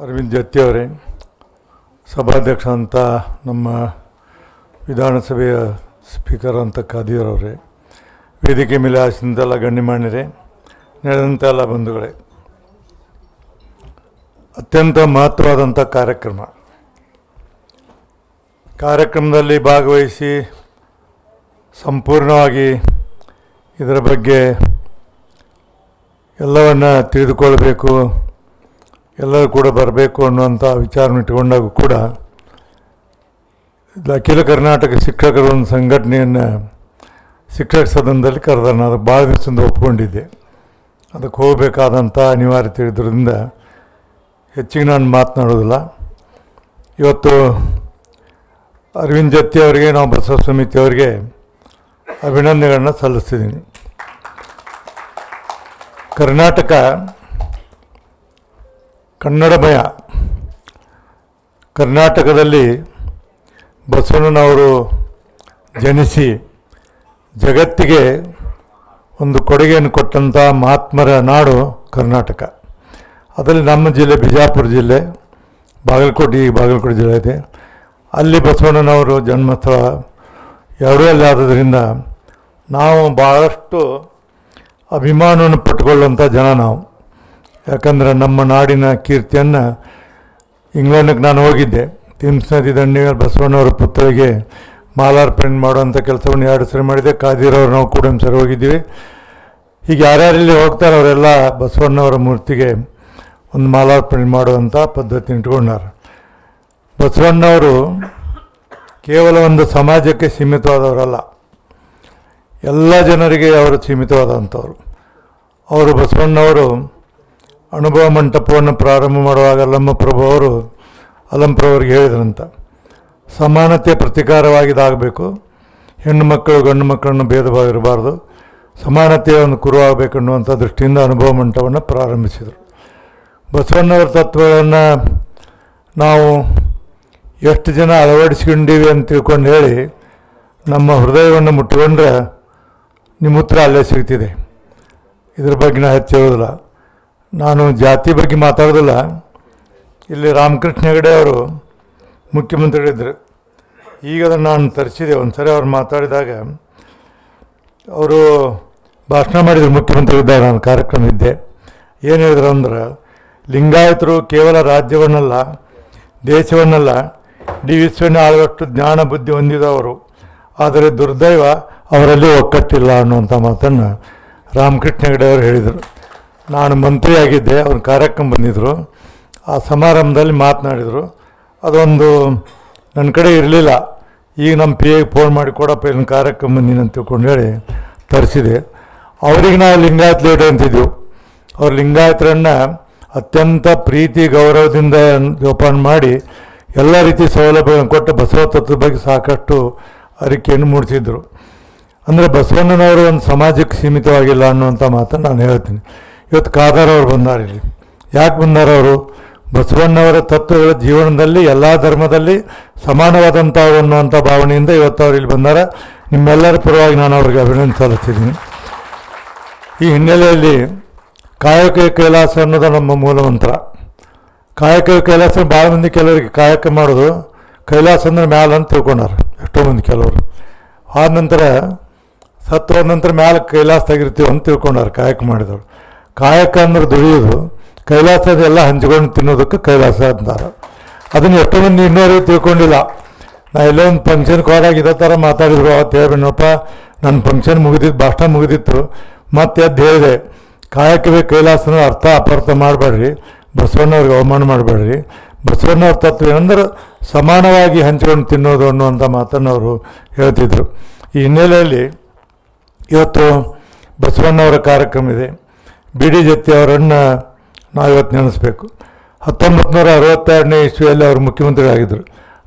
ಅರವಿಂದ್ ಜತ್ತಿಯವರೇ ಸಭಾಧ್ಯಕ್ಷ ಅಂತ ನಮ್ಮ ವಿಧಾನಸಭೆಯ ಸ್ಪೀಕರ್ ಅಂತ ಅವರೇ, ವೇದಿಕೆ ಮೇಲೆ ಮಾಡಿದರೆ ನಡೆದಂಥ ಎಲ್ಲ ಬಂಧುಗಳೇ. ಅತ್ಯಂತ ಮಹತ್ವವಾದಂಥ ಕಾರ್ಯಕ್ರಮ. ಕಾರ್ಯಕ್ರಮದಲ್ಲಿ ಭಾಗವಹಿಸಿ ಸಂಪೂರ್ಣವಾಗಿ ಇದರ ಬಗ್ಗೆ ಎಲ್ಲವನ್ನು ತಿಳಿದುಕೊಳ್ಬೇಕು. ಎಲ್ಲರೂ ಕೂಡ ಬರಬೇಕು ಅನ್ನುವಂಥ ವಿಚಾರವನ್ನು ಇಟ್ಟುಕೊಂಡಾಗ ಕೂಡ ಅಖಿಲ ಕರ್ನಾಟಕ ಶಿಕ್ಷಕರ ಒಂದು ಸಂಘಟನೆಯನ್ನು ಶಿಕ್ಷಕ ಸದನದಲ್ಲಿ ಕರೆದ ನಾನು. ಅದಕ್ಕೆ ಭಾಳ ದಿವಸದಿಂದ ಒಪ್ಕೊಂಡಿದ್ದೆ. ಅದಕ್ಕೆ ಹೋಗಬೇಕಾದಂಥ ಅನಿವಾರ್ಯತೆ ಇರೋದ್ರಿಂದ ಹೆಚ್ಚಿಗೆ ನಾನು ಮಾತನಾಡೋದಿಲ್ಲ. ಇವತ್ತು ಅರವಿಂದ್ ಜತ್ತಿ ಅವರಿಗೆ, ನಾವು ಬಸವ ಸಮಿತಿ ಅವರಿಗೆ ಅಭಿನಂದನೆಗಳನ್ನ ಸಲ್ಲಿಸ್ತಿದ್ದೀನಿ. ಕರ್ನಾಟಕ ಕನ್ನಡಮಯ ಕರ್ನಾಟಕದಲ್ಲಿ ಬಸವಣ್ಣನವರು ಜನಿಸಿ ಜಗತ್ತಿಗೆ ಒಂದು ಕೊಡುಗೆಯನ್ನು ಕೊಟ್ಟಂಥ ಮಹಾತ್ಮರ ನಾಡು ಕರ್ನಾಟಕ. ಅದರಲ್ಲಿ ನಮ್ಮ ಜಿಲ್ಲೆ ಬಿಜಾಪುರ ಜಿಲ್ಲೆ, ಬಾಗಲಕೋಟೆ ಬಾಗಲಕೋಟೆ ಜಿಲ್ಲೆ ಇದೆ. ಅಲ್ಲಿ ಬಸವಣ್ಣನವರು ಜನ್ಮಸ್ಥಳ ಎರಡೂ ಅಲ್ಲಿ ಆದ್ದರಿಂದ ನಾವು ಭಾಳಷ್ಟು ಅಭಿಮಾನವನ್ನು ಪಟ್ಟುಕೊಳ್ಳುವಂಥ ಜನ ನಾವು. ಯಾಕಂದರೆ ನಮ್ಮ ನಾಡಿನ ಕೀರ್ತಿಯನ್ನು ಇಂಗ್ಲೆಂಡಿಗೆ ನಾನು ಹೋಗಿದ್ದೆ. ತಿಮ್ಸ್ ನದಿ ದಂಡೆಯ ಬಸವಣ್ಣವರ ಪುತ್ರಿಗೆ ಮಾಲಾರ್ಪಣೆ ಮಾಡುವಂಥ ಕೆಲಸವನ್ನು ಎರಡು ಸರಿ ಮಾಡಿದೆ. ಕಾದಿರೋರು ನಾವು ಕೂಡ ಒಂದು ಸರಿ ಹೋಗಿದ್ದೀವಿ. ಈಗ ಯಾರ್ಯಾರಲ್ಲಿ ಹೋಗ್ತಾರೆ, ಅವರೆಲ್ಲ ಬಸವಣ್ಣವರ ಮೂರ್ತಿಗೆ ಒಂದು ಮಾಲಾರ್ಪಣೆ ಮಾಡುವಂಥ ಪದ್ಧತಿ ಇಟ್ಕೊಂಡಾರೆ. ಬಸವಣ್ಣವರು ಕೇವಲ ಒಂದು ಸಮಾಜಕ್ಕೆ ಸೀಮಿತವಾದವರಲ್ಲ. ಎಲ್ಲ ಜನರಿಗೆ ಅವರು ಸೀಮಿತವಾದಂಥವ್ರು. ಅವರು ಬಸವಣ್ಣವರು ಅನುಭವ ಮಂಟಪವನ್ನು ಪ್ರಾರಂಭ ಮಾಡುವಾಗ ಅಲ್ಲಮ್ಮ ಪ್ರಭು ಅವರು ಅಲ್ಲಂಪ್ರಭು ಅವರಿಗೆ ಹೇಳಿದ್ರಂತ ಸಮಾನತೆ ಪ್ರತಿಕಾರವಾಗಿದ್ದಾಗಬೇಕು, ಹೆಣ್ಣು ಮಕ್ಕಳು ಗಂಡು ಮಕ್ಕಳನ್ನು ಭೇದ ಭಾವ ಇರಬಾರ್ದು ಸಮಾನತೆಯ ಒಂದು ಕುರುವಾಗಬೇಕು ಅನ್ನುವಂಥ ದೃಷ್ಟಿಯಿಂದ ಅನುಭವ ಮಂಟಪವನ್ನು ಪ್ರಾರಂಭಿಸಿದರು. ಬಸವಣ್ಣವರ ತತ್ವಗಳನ್ನು ನಾವು ಎಷ್ಟು ಜನ ಅಳವಡಿಸ್ಕೊಂಡೀವಿ ಅಂತ ತಿಳ್ಕೊಂಡು ಹೇಳಿ, ನಮ್ಮ ಹೃದಯವನ್ನು ಮುಟ್ಕೊಂಡ್ರೆ ನಿಮ್ಮ ಉತ್ತರ ಅಲ್ಲೇ ಸಿಗ್ತಿದೆ. ಇದ್ರ ಬಗ್ಗೆ ನಾ ಹೆಚ್ಚು ಹೇಳೋದಿಲ್ಲ ನಾನು ಜಾತಿ ಬಗ್ಗೆ ಮಾತಾಡೋದಿಲ್ಲ. ಇಲ್ಲಿ ರಾಮಕೃಷ್ಣ ಹೆಗಡೆ ಅವರು ಮುಖ್ಯಮಂತ್ರಿಗಳಿದ್ದರು. ಈಗ ಅದನ್ನು ನಾನು ತರಿಸಿದೆ. ಒಂದು ಸರಿ ಅವ್ರು ಮಾತಾಡಿದಾಗ ಅವರು ಭಾಷಣ ಮಾಡಿದರು ಮುಖ್ಯಮಂತ್ರಿಗಳಿದ್ದಾಗ ನಾನು ಕಾರ್ಯಕ್ರಮ ಇದ್ದೆ. ಏನು ಹೇಳಿದ್ರು ಅಂದ್ರೆ, ಲಿಂಗಾಯತರು ಕೇವಲ ರಾಜ್ಯವನ್ನಲ್ಲ, ದೇಶವನ್ನಲ್ಲ ಇಡೀ ವಿಶ್ವನ ಆಳುವಷ್ಟು ಜ್ಞಾನ ಬುದ್ಧಿ ಹೊಂದಿದವರು. ಆದರೆ ದುರ್ದೈವ ಅವರಲ್ಲಿ ಒಕ್ಕಟ್ಟಿಲ್ಲ ಅನ್ನುವಂಥ ಮಾತನ್ನು ರಾಮಕೃಷ್ಣ ಹೆಗಡೆ ಅವರು ಹೇಳಿದರು. ನಾನು ಮಂತ್ರಿಯಾಗಿದ್ದೆ, ಅವ್ರ ಕಾರ್ಯಕ್ರಮ ಬಂದಿದ್ದರು ಆ ಸಮಾರಂಭದಲ್ಲಿ ಮಾತನಾಡಿದರು. ಅದೊಂದು ನನ್ನ ಕಡೆ ಇರಲಿಲ್ಲ. ಈಗ ನಮ್ಮ ಪಿ ಎಗೆ ಫೋನ್ ಮಾಡಿ, ಕೊಡಪ್ಪ, ಇಲ್ಲಿನ ಕಾರ್ಯಕ್ರಮ ಬಂದಿನ ಅಂತ ತಿಳ್ಕೊಂಡು ಹೇಳಿ ತರಿಸಿದೆ. ಅವ್ರಿಗೆ ನಾವು ಲಿಂಗಾಯತ್ ಲೀಡರ್ ಅಂತಿದ್ದೆವು ಅವ್ರು ಲಿಂಗಾಯತರನ್ನು ಅತ್ಯಂತ ಪ್ರೀತಿ, ಗೌರವದಿಂದ ಜೋಪಾನ ಮಾಡಿ ಎಲ್ಲ ರೀತಿ ಸೌಲಭ್ಯಗಳನ್ನು ಕೊಟ್ಟು ಬಸವ ತತ್ವದ ಬಗ್ಗೆ ಸಾಕಷ್ಟು ಅರಿಕೆಯನ್ನು ಮೂಡಿಸಿದ್ರು. ಅಂದರೆ ಬಸವಣ್ಣನವರು ಒಂದು ಸಮಾಜಕ್ಕೆ ಸೀಮಿತವಾಗಿಲ್ಲ ಅನ್ನುವಂಥ ಮಾತನ್ನು ನಾನು ಹೇಳ್ತೀನಿ. ಇವತ್ತು ಕಾದಾರವ್ರು ಬಂದಾರ ಇಲ್ಲಿ. ಯಾಕೆ ಬಂದಾರ ಅವರು? ಬಸವಣ್ಣವರ ತತ್ವಗಳ ಜೀವನದಲ್ಲಿ, ಎಲ್ಲ ಧರ್ಮದಲ್ಲಿ ಸಮಾನವಾದಂಥ ಅನ್ನುವಂಥ ಭಾವನೆಯಿಂದ ಇವತ್ತು ಅವ್ರು ಇಲ್ಲಿ ಬಂದಾರ. ನಿಮ್ಮೆಲ್ಲರ ಪರವಾಗಿ ನಾನು ಅವ್ರಿಗೆ ಅಭಿನಂದನೆ ಸಲ್ಲಿಸಿದ್ದೀನಿ ಈ ಹಿನ್ನೆಲೆಯಲ್ಲಿ ಕಾಯಕ ಕೈಲಾಸ ಅನ್ನೋದು ನಮ್ಮ ಮೂಲ ಮಂತ್ರ. ಕಾಯಕ ಕೈಲಾಸ ಭಾಳ ಮಂದಿ ಕೆಲವರಿಗೆ ಕಾಯಕ ಮಾಡೋದು ಕೈಲಾಸ ಅಂದ್ರೆ ಮ್ಯಾಲ ಅಂತ ತಿಳ್ಕೊಂಡಾರ ಎಷ್ಟೋ ಮಂದಿ ಕೆಲವರು. ಆದ ನಂತರ ಸತ್ವ ನಂತರ ಮ್ಯಾಲ ಕೈಲಾಸದಾಗಿರ್ತೀವಿ ಅಂತ ತಿಳ್ಕೊಂಡಾರ ಕಾಯಕ ಮಾಡಿದವರು. ಕಾಯಕ ಅಂದ್ರೆ ದುಡಿಯೋದು ಕೈಲಾಸದೆಲ್ಲ ಹಂಚ್ಕೊಂಡು ತಿನ್ನೋದಕ್ಕೆ ಕೈಲಾಸ ಅಂತಾರೆ. ಅದನ್ನು ಎಷ್ಟೋ ಮಂದಿ ಇನ್ನೂವರೆಗೂ ತಿಳ್ಕೊಂಡಿಲ್ಲ. ನಾ ಎಲ್ಲೋ ಒಂದು ಫಂಕ್ಷನ್ಗೆ ಹೋದಾಗ ಇದೇ ಥರ ಮಾತಾಡಿದ್ರು, ಅವತ್ತು ಹೇಳ್ಬೇನಪ್ಪ ನನ್ನ ಫಂಕ್ಷನ್ ಮುಗಿದಿತ್ತು ಭಾಷಣ ಮುಗಿದಿತ್ತು. ಮತ್ತೆ ಅದು ಹೇಳಿದೆ, ಕಾಯಕವೇ ಕೈಲಾಸನ ಅರ್ಥ, ಅಪರ್ಥ ಮಾಡಬೇಡ್ರಿ. ಬಸವಣ್ಣವ್ರಿಗೆ ಅವಮಾನ ಮಾಡಬೇಡ್ರಿ. ಬಸವಣ್ಣವ್ರ ತತ್ವ ಏನಂದ್ರೆ ಸಮಾನವಾಗಿ ಹಂಚ್ಕೊಂಡು ತಿನ್ನೋದು ಅನ್ನುವಂಥ ಮಾತನ್ನು ಅವರು ಹೇಳ್ತಿದ್ರು. ಈ ಹಿನ್ನೆಲೆಯಲ್ಲಿ ಇವತ್ತು ಬಸವಣ್ಣವರ ಕಾರ್ಯಕ್ರಮ ಇದೆ. ಬಿ ಡಿ ಜತ್ತಿ ಅವರನ್ನು ನಾವು ಇವತ್ತು ನೆನೆಸ್ಬೇಕು. ಹತ್ತೊಂಬತ್ತು ನೂರ ಅರವತ್ತೆರಡನೇ ಇಸ್ವಿಯಲ್ಲಿ ಅವರು ಮುಖ್ಯಮಂತ್ರಿಗಳಾಗಿದ್ದರು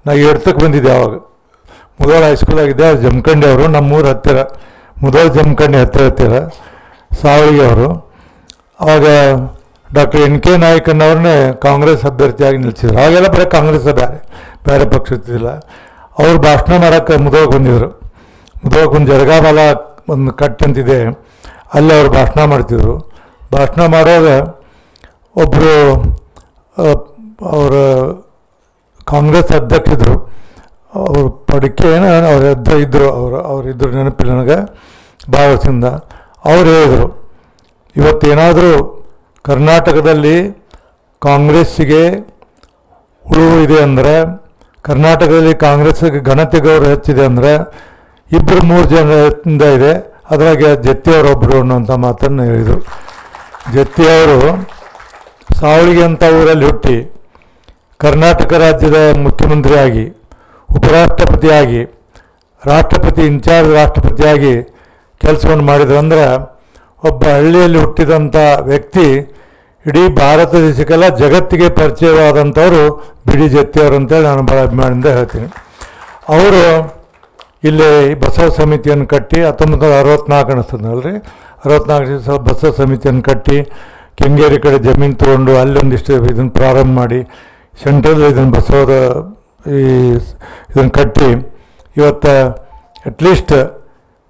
ನಾ ಎಡ್ತಕ್ಕೆ ಬಂದಿದ್ದೆ ಆವಾಗ ಮುದೋಳ ಹೈಸ್ಕೂಲಾಗಿದ್ದೆ ಅವ್ರು ಜಮಖಂಡಿ ಅವರು, ನಮ್ಮೂರ ಹತ್ತಿರ, ಮುದೋಳ ಜಮಖಂಡಿ ಹತ್ತಿರ ಹತ್ತಿರ ಸಾವಳಿಗೆ ಅವರು. ಆವಾಗ ಡಾಕ್ಟರ್ ಎನ್ ಕೆ ನಾಯಕನವ್ರನ್ನೇ ಕಾಂಗ್ರೆಸ್ ಅಭ್ಯರ್ಥಿಯಾಗಿ ನಿಲ್ಲಿಸಿದ್ರು ಆಗೆಲ್ಲ ಬರೀ ಕಾಂಗ್ರೆಸ್ ಬೇರೆ ಬೇರೆ ಪಕ್ಷ ಇರ್ತಿದ್ದಿಲ್ಲ ಅವ್ರು ಭಾಷಣ ಮಾಡೋಕ್ಕೆ ಮುದೋಳಕ್ಕೆ ಬಂದಿದ್ದರು ಮುದೋಳಕ್ಕೆ ಒಂದು ಜರಗಾಮಲ ಒಂದು ಕಟ್ಟಂತಿದೆ, ಅಲ್ಲಿ ಅವರು ಭಾಷಣ ಮಾಡ್ತಿದ್ರು. ಭಾಷಣ ಮಾಡುವಾಗ ಒಬ್ಬರು ಅವರ ಕಾಂಗ್ರೆಸ್ ಅಧ್ಯಕ್ಷರು, ಅವರು ಪಡಿಕೆ ಏನೋ, ಅವ್ರ ಎದ್ದ ಇದ್ದರು ಅವರು ಅವರಿದ್ದರು ನೆನಪಿಲ್ಲ ನನಗೆ ಭಾಳ ಅವ್ರು ಹೇಳಿದರು, ಇವತ್ತೇನಾದರೂ ಕರ್ನಾಟಕದಲ್ಲಿ ಕಾಂಗ್ರೆಸ್ಸಿಗೆ ಉಳುವು ಇದೆ ಅಂದರೆ, ಕರ್ನಾಟಕದಲ್ಲಿ ಕಾಂಗ್ರೆಸ್ಗೆ ಘನತೆ ಗೌರವ ಹೆಚ್ಚಿದೆ ಅಂದರೆ ಇಬ್ಬರು ಮೂರು ಜನದಿಂದ ಇದೆ, ಅದರಾಗೆ ಜತ್ತಿಯವರೊಬ್ಬರು ಅನ್ನುವಂಥ ಮಾತನ್ನು ಹೇಳಿದರು. ಜತ್ತಿಯವರು ಸಾವಳಿಗೆ ಅಂತ ಊರಲ್ಲಿ ಹುಟ್ಟಿ ಕರ್ನಾಟಕ ರಾಜ್ಯದ ಮುಖ್ಯಮಂತ್ರಿಯಾಗಿ, ಉಪರಾಷ್ಟ್ರಪತಿಯಾಗಿ, ರಾಷ್ಟ್ರಪತಿ ಇನ್ಚಾರ್ಜ್ ರಾಷ್ಟ್ರಪತಿಯಾಗಿ ಕೆಲಸವನ್ನು ಮಾಡಿದ್ರು. ಅಂದ್ರೆ ಒಬ್ಬ ಹಳ್ಳಿಯಲ್ಲಿ ಹುಟ್ಟಿದಂಥ ವ್ಯಕ್ತಿ ಇಡೀ ಭಾರತ ದೇಶಕ್ಕೆಲ್ಲ ಜಗತ್ತಿಗೆ ಪರಿಚಯವಾದಂಥವರು ಬಿ ಡಿ ಜತ್ತಿಯವರು ಅಂತೇಳಿ ನಾನು ಭಾಳ ಅಭಿಮಾನದಿಂದ ಹೇಳ್ತೀನಿ. ಅವರು ಇಲ್ಲಿ ಬಸವ ಸಮಿತಿಯನ್ನು ಕಟ್ಟಿ ಹತ್ತೊಂಬತ್ತು ನೂರ ಅರವತ್ನಾಲ್ಕು ಅನಿಸ್ತದಲ್ರಿ ಅರವತ್ನಾಲ್ಕು ದಿವಸ ಬಸವ ಸಮಿತಿಯನ್ನು ಕಟ್ಟಿ ಕೆಂಗೇರಿ ಕಡೆ ಜಮೀನು ತೊಗೊಂಡು ಅಲ್ಲೊಂದಿಷ್ಟು ಇದನ್ನು ಪ್ರಾರಂಭ ಮಾಡಿ ಸೆಂಟ್ರಲ್ ಇದನ್ನು ಬಸವರ ಈ ಇದನ್ನು ಕಟ್ಟಿ ಇವತ್ತು ಅಟ್ಲೀಸ್ಟ್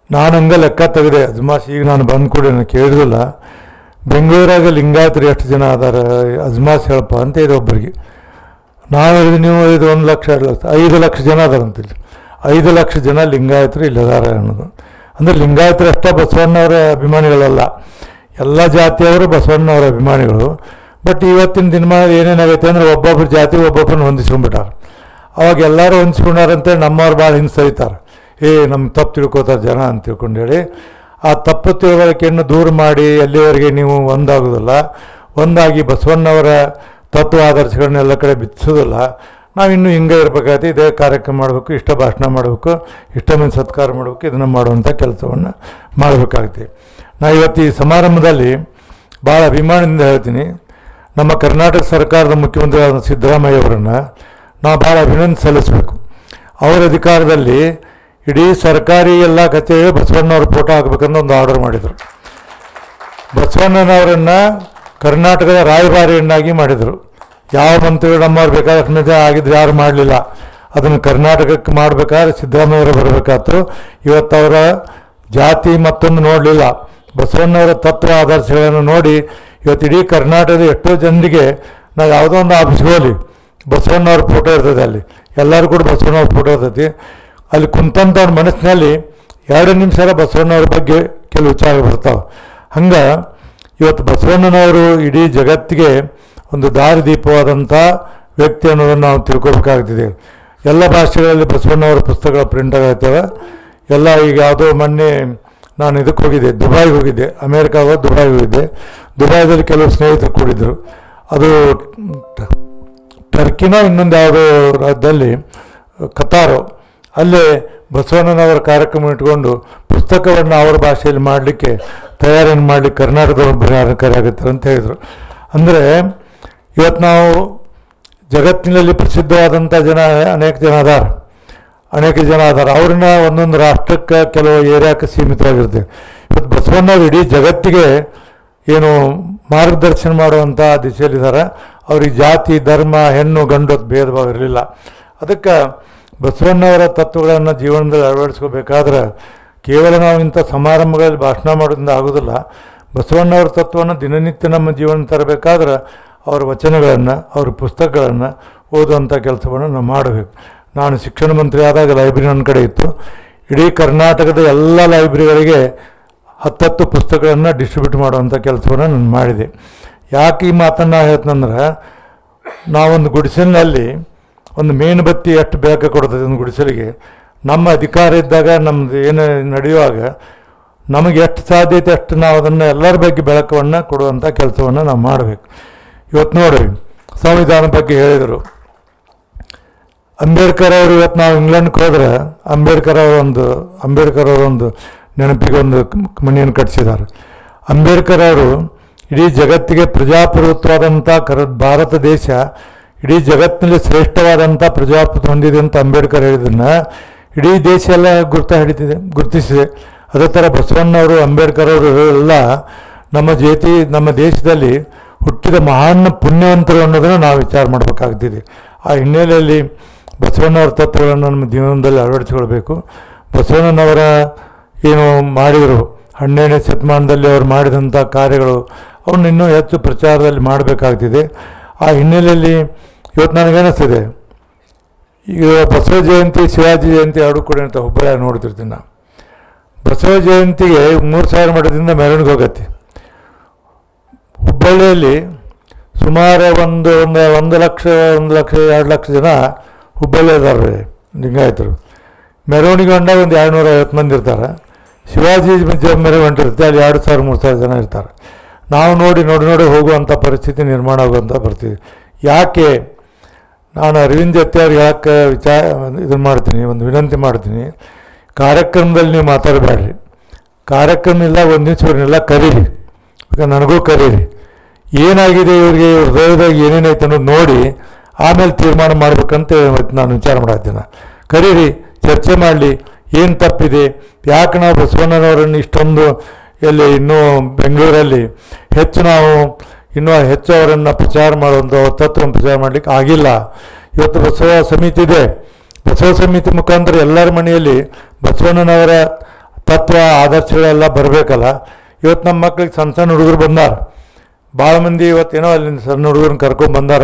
ನಾನು ಹಂಗೆ ಲೆಕ್ಕ ತೆಗೆದೆ. ಅಜ್ಮಾಸ್ ಈಗ ನಾನು ಬಂದು ಕೂಡ ನಾನು ಕೇಳಿದಿಲ್ಲ ಬೆಂಗಳೂರಾಗ ಲಿಂಗಾಯತರು ಎಷ್ಟು ಜನ ಅದಾರ? ಅಜ್ಮಾಸ್ ಹೇಳಪ್ಪ ಅಂತ ಇದೆ ಒಬ್ಬರಿಗೆ. ನಾನು ನೀವು ಇದು ಒಂದು ಲಕ್ಷ ಎರಡು ಲಕ್ಷ ಐದು ಲಕ್ಷ ಜನ ಅದಾರಂತಿಲ್ಲಿ ಐದು ಲಕ್ಷ ಜನ ಲಿಂಗಾಯತರು ಇಲ್ಲದಾರ ಅನ್ನೋದು. ಅಂದರೆ ಲಿಂಗಾಯತರಷ್ಟ ಬಸವಣ್ಣವರ ಅಭಿಮಾನಿಗಳಲ್ಲ. ಎಲ್ಲ ಜಾತಿಯವರು ಬಸವಣ್ಣವರ ಅಭಿಮಾನಿಗಳು. ಬಟ್ ಇವತ್ತಿನ ದಿನಮಾನ ಏನೇನಾಗೈತೆ ಅಂದರೆ ಒಬ್ಬೊಬ್ಬರು ಜಾತಿ ಒಬ್ಬೊಬ್ಬರನ್ನ ಹೊಂದಿಸ್ಕೊಂಡ್ಬಿಟ್ಟಾರೆ. ಅವಾಗ ಎಲ್ಲರೂ ಹೊಂದಿಸ್ಕೊಂಡಾರಂತೆ ನಮ್ಮವ್ರು ಭಾಳ ಹಿಂಸರಿತಾರೆ ಏ ನಮ್ಮ ತಪ್ಪು ತಿಳ್ಕೊತಾರೆ ಜನ ಅಂತ ತಿಳ್ಕೊಂಡೇಳಿ ಆ ತಪ್ಪು ತಿಳುವಳಿಕೆಯನ್ನು ದೂರ ಮಾಡಿ ಎಲ್ಲಿವರೆಗೆ ನೀವು ಒಂದಾಗೋದಿಲ್ಲ. ಒಂದಾಗಿ ಬಸವಣ್ಣವರ ತತ್ವ ಆದರ್ಶಗಳನ್ನ ಎಲ್ಲ ಕಡೆ ಬಿತ್ತಿಸೋದಿಲ್ಲ ನಾವಿನ್ನೂ ಹಿಂಗೆ ಇರಬೇಕಾಗತ್ತೆ ಇದೇ ಕಾರ್ಯಕ್ರಮ ಮಾಡಬೇಕು, ಇಷ್ಟ ಭಾಷಣ ಮಾಡಬೇಕು, ಇಷ್ಟ ಮೇಲೆ ಸತ್ಕಾರ ಮಾಡಬೇಕು, ಇದನ್ನು ಮಾಡುವಂಥ ಕೆಲಸವನ್ನು ಮಾಡಬೇಕಾಗುತ್ತೆ ನಾ ಇವತ್ತು ಈ ಸಮಾರಂಭದಲ್ಲಿ ಭಾಳ ಅಭಿಮಾನದಿಂದ ಹೇಳ್ತೀನಿ. ನಮ್ಮ ಕರ್ನಾಟಕ ಸರ್ಕಾರದ ಮುಖ್ಯಮಂತ್ರಿಯಾದ ಸಿದ್ದರಾಮಯ್ಯ ಅವರನ್ನು ನಾವು ಭಾಳ ಅಭಿನಂದನೆ ಸಲ್ಲಿಸಬೇಕು. ಅವರ ಅಧಿಕಾರದಲ್ಲಿ ಇಡೀ ಸರ್ಕಾರಿ ಎಲ್ಲ ಕಚೇರಿ ಬಸವಣ್ಣವ್ರ ಫೋಟೋ ಹಾಕಬೇಕಂತ ಒಂದು ಆರ್ಡರ್ ಮಾಡಿದರು. ಬಸವಣ್ಣನವರನ್ನು ಕರ್ನಾಟಕದ ರಾಯಭಾರಿಯನ್ನಾಗಿ ಮಾಡಿದರು. ಯಾವ ಮಂತ್ರಿಗಳು ನಮ್ಮವ್ರು ಬೇಕಾದಷ್ಟು ಮೇಲೆ ಆಗಿದ್ರೆ ಯಾರು ಮಾಡಲಿಲ್ಲ. ಅದನ್ನು ಕರ್ನಾಟಕಕ್ಕೆ ಮಾಡಬೇಕಾದ್ರೆ ಸಿದ್ದರಾಮಯ್ಯವರು ಬರಬೇಕಾಯ್ತು ಇವತ್ತು ಅವರ ಜಾತಿ ಮತ್ತೊಂದು ನೋಡಲಿಲ್ಲ. ಬಸವಣ್ಣವರ ತತ್ವ ಆದರ್ಶಗಳನ್ನು ನೋಡಿ ಇವತ್ತು ಇಡೀ ಕರ್ನಾಟಕದ ಎಷ್ಟೋ ಜನರಿಗೆ ನಾವು ಯಾವುದೋ ಒಂದು ಆಫೀಸ್ಗೆ ಹೋಗಲಿ, ಬಸವಣ್ಣವ್ರ ಫೋಟೋ ಇರ್ತದೆ ಅಲ್ಲಿ. ಎಲ್ಲರೂ ಕೂಡ ಬಸವಣ್ಣವ್ರ ಫೋಟೋ ಇರ್ತೈತಿ ಅಲ್ಲಿ ಕುಂತಂಥವ್ರ ಮನಸ್ಸಿನಲ್ಲಿ ಎರಡು ನಿಮಿಷ ಬಸವಣ್ಣವ್ರ ಬಗ್ಗೆ ಕೆಲವು ವಿಚಾರ ಬರ್ತಾವೆ. ಹಂಗೆ ಇವತ್ತು ಬಸವಣ್ಣನವರು ಇಡೀ ಜಗತ್ತಿಗೆ ಒಂದು ದಾರಿದೀಪವಾದಂಥ ವ್ಯಕ್ತಿ ಅನ್ನೋದನ್ನು ನಾವು ತಿಳ್ಕೊಬೇಕಾಗ್ತಿದೆ ಎಲ್ಲ ಭಾಷೆಗಳಲ್ಲಿ ಬಸವಣ್ಣವರ ಪುಸ್ತಕಗಳ ಪ್ರಿಂಟ್ ಆಗತ್ತವೆ ಎಲ್ಲ ಈಗ ಯಾವುದೋ ಮೊನ್ನೆ ನಾನು ಇದಕ್ಕೆ ಹೋಗಿದ್ದೆ, ದುಬೈಗೆ ಹೋಗಿದ್ದೆ ಅಮೇರಿಕಾಗ ದುಬೈಗೆ ಹೋಗಿದ್ದೆ. ದುಬೈದಲ್ಲಿ ಕೆಲವು ಸ್ನೇಹಿತರು ಕೂಡಿದ್ರು ಅದು ಟರ್ಕಿನ ಇನ್ನೊಂದು ಯಾವುದೋ ರಾಜ್ಯದಲ್ಲಿ, ಕತಾರು, ಅಲ್ಲೇ ಬಸವಣ್ಣನವರ ಕಾರ್ಯಕ್ರಮ ಇಟ್ಕೊಂಡು ಪುಸ್ತಕವನ್ನು ಅವರ ಭಾಷೆಯಲ್ಲಿ ಮಾಡಲಿಕ್ಕೆ ತಯಾರಿಯನ್ನು ಮಾಡಲಿಕ್ಕೆ ಕರ್ನಾಟಕದವರು ಬರಬೇಕಾರೆ ಆಗುತ್ತೆ ಅಂತ ಹೇಳಿದರು. ಅಂದರೆ ಇವತ್ತು ನಾವು ಜಗತ್ತಿನಲ್ಲಿ ಪ್ರಸಿದ್ಧವಾದಂಥ ಜನ ಅನೇಕ ಜನ ಅದಾರ. ಅನೇಕ ಜನ ಅದಾರ. ಅವ್ರನ್ನ ಒಂದೊಂದು ರಾಷ್ಟ್ರಕ್ಕೆ ಕೆಲವು ಏರಿಯಾಕ್ಕೆ ಸೀಮಿತವಾಗಿರ್ತೇವೆ ಇವತ್ತು ಬಸವಣ್ಣವ್ರು ಇಡೀ ಜಗತ್ತಿಗೆ ಏನು ಮಾರ್ಗದರ್ಶನ ಮಾಡುವಂಥ ದಿಶೆಯಲ್ಲಿದ್ದಾರೆ ಅವ್ರಿಗೆ ಜಾತಿ, ಧರ್ಮ, ಹೆಣ್ಣು, ಗಂಡು ಭೇದ ಭಾವ ಇರಲಿಲ್ಲ. ಅದಕ್ಕೆ ಬಸವಣ್ಣವರ ತತ್ವಗಳನ್ನು ಜೀವನದಲ್ಲಿ ಅಳವಡಿಸ್ಕೋಬೇಕಾದ್ರೆ ಕೇವಲ ನಾವು ಇಂಥ ಸಮಾರಂಭಗಳಲ್ಲಿ ಭಾಷಣ ಮಾಡೋದ್ರಿಂದ ಆಗೋದಿಲ್ಲ. ಬಸವಣ್ಣವರ ತತ್ವವನ್ನು ದಿನನಿತ್ಯ ನಮ್ಮ ಜೀವನ ತರಬೇಕಾದ್ರೆ ಅವರ ವಚನಗಳನ್ನು, ಅವ್ರ ಪುಸ್ತಕಗಳನ್ನು ಓದುವಂಥ ಕೆಲಸವನ್ನು ನಾವು ಮಾಡಬೇಕು. ನಾನು ಶಿಕ್ಷಣ ಮಂತ್ರಿ ಆದಾಗ ಲೈಬ್ರರಿ ನನ್ನ ಕಡೆ ಇತ್ತು. ಇಡೀ ಕರ್ನಾಟಕದ ಎಲ್ಲ ಲೈಬ್ರರಿಗಳಿಗೆ ಹತ್ತತ್ತು ಪುಸ್ತಕಗಳನ್ನು ಡಿಸ್ಟ್ರಿಬ್ಯೂಟ್ ಮಾಡುವಂಥ ಕೆಲಸವನ್ನು ನಾನು ಮಾಡಿದೆ. ಯಾಕೆ ಈ ಮಾತನ್ನು ಹೇಳ್ತಂದ್ರೆ ನಾವೊಂದು ಗುಡಿಸಲಿನಲ್ಲಿ ಒಂದು ಮೇಣಬತ್ತಿ ಎಷ್ಟು ಬೆಳಕು ಕೊಡ್ತದೆ ಒಂದು ಗುಡಿಸಲಿಗೆ. ನಮ್ಮ ಅಧಿಕಾರ ಇದ್ದಾಗ ನಮ್ಮದು ಏನು ನಡೆಯುವಾಗ ನಮಗೆ ಎಷ್ಟು ಸಾಧ್ಯತೆ ಅಷ್ಟು ನಾವು ಅದನ್ನು ಎಲ್ಲರ ಬಗ್ಗೆ ಬೆಳಕವನ್ನು ಕೊಡುವಂಥ ಕೆಲಸವನ್ನು ನಾವು ಮಾಡಬೇಕು. ಇವತ್ತು ನೋಡ್ರಿ ಸಂವಿಧಾನ ಬಗ್ಗೆ ಹೇಳಿದರು. ಅಂಬೇಡ್ಕರ್ ಅವರು ಇವತ್ತು ನಾವು ಇಂಗ್ಲೆಂಡ್ಗೆ ಹೋದ್ರೆ ಅಂಬೇಡ್ಕರ್ ಅವರೊಂದು ಅಂಬೇಡ್ಕರ್ ಅವರೊಂದು ನೆನಪಿಗೆ ಒಂದು ಮನೆಯನ್ನು ಕಟ್ಟಿಸಿದ್ದಾರೆ ಅಂಬೇಡ್ಕರ್ ಅವರು ಇಡೀ ಜಗತ್ತಿಗೆ ಪ್ರಜಾಪ್ರಭುತ್ವವಾದಂಥ ಕರ ಭಾರತ ದೇಶ ಇಡೀ ಜಗತ್ತಿನಲ್ಲಿ ಶ್ರೇಷ್ಠವಾದಂಥ ಪ್ರಜಾಪ್ರಭುತ್ವ ಹೊಂದಿದೆ ಅಂತ ಅಂಬೇಡ್ಕರ್ ಹೇಳಿದ್ದನ್ನು ಇಡೀ ದೇಶ ಎಲ್ಲ ಗುರುತ ಹಿಡಿತಿದೆ, ಗುರುತಿಸಿದೆ. ಅದೇ ಥರ ಬಸವಣ್ಣವರು, ಅಂಬೇಡ್ಕರ್ ಅವರು ಎಲ್ಲ ನಮ್ಮ ಜೇತಿ, ನಮ್ಮ ದೇಶದಲ್ಲಿ ಹುಟ್ಟಿದ ಮಹಾನ್ ಪುಣ್ಯವಂತರು ಅನ್ನೋದನ್ನು ನಾವು ವಿಚಾರ ಮಾಡಬೇಕಾಗ್ತಿದೆ. ಆ ಹಿನ್ನೆಲೆಯಲ್ಲಿ ಬಸವಣ್ಣವರ ತತ್ವಗಳನ್ನು ನಮ್ಮ ಜೀವನದಲ್ಲಿ ಅಳವಡಿಸಿಕೊಳ್ಬೇಕು. ಬಸವಣ್ಣನವರ ಏನು ಮಾಡಿದರು, ಹನ್ನೆರಡನೇ ಶತಮಾನದಲ್ಲಿ ಅವರು ಮಾಡಿದಂಥ ಕಾರ್ಯಗಳು ಅವನ್ನ ಇನ್ನೂ ಹೆಚ್ಚು ಪ್ರಚಾರದಲ್ಲಿ ಮಾಡಬೇಕಾಗ್ತಿದೆ. ಆ ಹಿನ್ನೆಲೆಯಲ್ಲಿ ಇವತ್ತು ನನಗೇನಿಸ್ತಿದೆ ಈಗ ಬಸವ ಜಯಂತಿ, ಶಿವಾಜಿ ಜಯಂತಿ ಎರಡು ಕೂಡ ಅಂತ ಹುಬ್ಬಳ್ಳಿ ನೋಡ್ತಿರ್ತೀನಿ ನಾನು. ಬಸವ ಜಯಂತಿಗೆ ಮೂರು ಸಾವಿರ ಮಠದಿಂದ ಮೆರವಣಿಗೆ ಹೋಗತ್ತೆ. ಹುಬ್ಬಳ್ಳಿಯಲ್ಲಿ ಸುಮಾರು ಒಂದು ಒಂದು ಒಂದು ಲಕ್ಷ ಒಂದು ಲಕ್ಷ, ಎರಡು ಲಕ್ಷ ಜನ ಹುಬ್ಬಳ್ಳಿ ಇದ್ದಾರೆ ಲಿಂಗಾಯತರು. ಮೆರವಣಿಗೆ ಹೊಂಡ ಒಂದು ಎರಡು ನೂರ ಐವತ್ತು ಮಂದಿ ಇರ್ತಾರೆ. ಶಿವಾಜಿ ಮೆರವಣಿಗೆ ಹೊಂಟಿರುತ್ತೆ, ಅಲ್ಲಿ ಎರಡು ಸಾವಿರ, ಮೂರು ಸಾವಿರ ಜನ ಇರ್ತಾರೆ. ನಾವು ನೋಡಿ ನೋಡಿ ನೋಡಿ ಹೋಗುವಂಥ ಪರಿಸ್ಥಿತಿ ನಿರ್ಮಾಣ ಆಗುವಂಥ ಪರಿಸ್ಥಿತಿ. ಯಾಕೆ? ನಾನು ಅರವಿಂದ್ ಅವ್ರಿಗೆ ಯಾಕೆ ವಿಚಾರ ಇದನ್ನು ಮಾಡ್ತೀನಿ, ಒಂದು ವಿನಂತಿ ಮಾಡ್ತೀನಿ. ಕಾರ್ಯಕ್ರಮದಲ್ಲಿ ನೀವು ಮಾತಾಡಬೇಡ್ರಿ. ಕಾರ್ಯಕ್ರಮ ಇಲ್ಲ, ಒಂದು ನಿಮಿಷ ಕರೀರಿ. ಈಗ ನನಗೂ ಕರೀರಿ. ಏನಾಗಿದೆ ಇವ್ರಿಗೆ? ಇವ್ರ ಹೃದಯದಾಗ ಏನೇನೈತೆ ಅನ್ನೋದು ನೋಡಿ ಆಮೇಲೆ ತೀರ್ಮಾನ ಮಾಡ್ಬೇಕಂತ ನಾನು ವಿಚಾರ ಮಾಡಿದ್ದೇನೆ ಕರೀರಿ, ಚರ್ಚೆ ಮಾಡಲಿ. ಏನು ತಪ್ಪಿದೆ? ಯಾಕೆ ನಾವು ಬಸವಣ್ಣನವರನ್ನು ಇಷ್ಟೊಂದು ಎಲ್ಲಿ ಇನ್ನೂ ಬೆಂಗಳೂರಲ್ಲಿ ಹೆಚ್ಚು ನಾವು ಇನ್ನೂ ಹೆಚ್ಚು ಅವರನ್ನು ಪ್ರಚಾರ ಮಾಡುವಂಥ ತತ್ವವನ್ನು ಪ್ರಚಾರ ಮಾಡಲಿಕ್ಕೆ ಆಗಿಲ್ಲ. ಇವತ್ತು ಬಸವ ಸಮಿತಿ ಇದೆ. ಬಸವ ಸಮಿತಿ ಮುಖಾಂತರ ಎಲ್ಲರ ಮನೆಯಲ್ಲಿ ಬಸವಣ್ಣನವರ ತತ್ವ, ಆದರ್ಶಗಳೆಲ್ಲ ಬರಬೇಕಲ್ಲ. ಇವತ್ತು ನಮ್ಮ ಮಕ್ಳಿಗೆ ಸಣ್ಣ ಸಣ್ಣ ಹುಡುಗರು ಬಂದಾರ. ಭಾಳ ಮಂದಿ ಇವತ್ತೇನೋ ಅಲ್ಲಿಂದ ಸಣ್ಣ ಹುಡುಗರನ್ನ ಕರ್ಕೊಂಡು ಬಂದಾರ.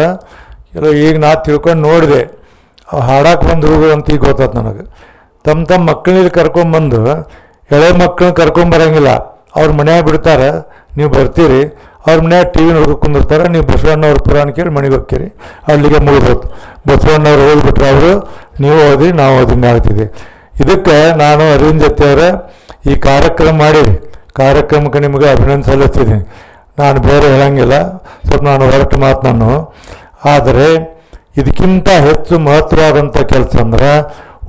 ಕೆಲವು ಈಗ ನಾ ತಿಳ್ಕೊಂಡು ನೋಡಿದೆ. ಹಾಡಕ್ಕೆ ಬಂದ ಹುಡುಗರು ಅಂತ ಈಗ ಗೊತ್ತಾಯ್ತು ನನಗೆ. ತಮ್ಮ ತಮ್ಮ ಮಕ್ಕಳಲ್ಲಿ ಕರ್ಕೊಂಬಂದು ಎಳೆ ಮಕ್ಕಳನ್ನ ಕರ್ಕೊಂಬರಂಗಿಲ್ಲ ಅವ್ರ ಮನ್ಯಾಗ ಬಿಡ್ತಾರೆ. ನೀವು ಬರ್ತೀರಿ. ಅವ್ರ ಮನ್ಯಾಗ ಟಿ ವಿ ನೋಡ್ಕೊಂಡು ಕುಂದಿರ್ತಾರೆ. ನೀವು ಬಸವಣ್ಣವ್ರ ಪುರಾಣ ಕೇಳಿ ಮನೆಗೆ ಹೋಗ್ತೀರಿ. ಅಲ್ಲಿಗೆ ಮುಗಿದೋತು. ಬಸವಣ್ಣವ್ರು ಓದ್ಬಿಟ್ರೆ ಅವರು. ನೀವು ಓದಿ, ನಾವು ಓದಿ ಆಗ್ತಿದೆ ಇದಕ್ಕೆ ನಾನು ಅರವಿಂದ್ ಜೊತೆ ಅವರ ಈ ಕಾರ್ಯಕ್ರಮ ಮಾಡಿರಿ. ಕಾರ್ಯಕ್ರಮಕ್ಕೆ ನಿಮಗೆ ಅಭಿನಂದನೆ ಸಲ್ಲಿಸ್ತಿದ್ದೀನಿ. ನಾನು ಬೇರೆ ಹೇಳಂಗಿಲ್ಲ. ಸ್ವಲ್ಪ ನಾನು ಹೊರಟು ಮಾತು ನಾನು ಆದರೆ ಇದಕ್ಕಿಂತ ಹೆಚ್ಚು ಮಹತ್ವವಾದಂಥ ಕೆಲಸ ಅಂದ್ರೆ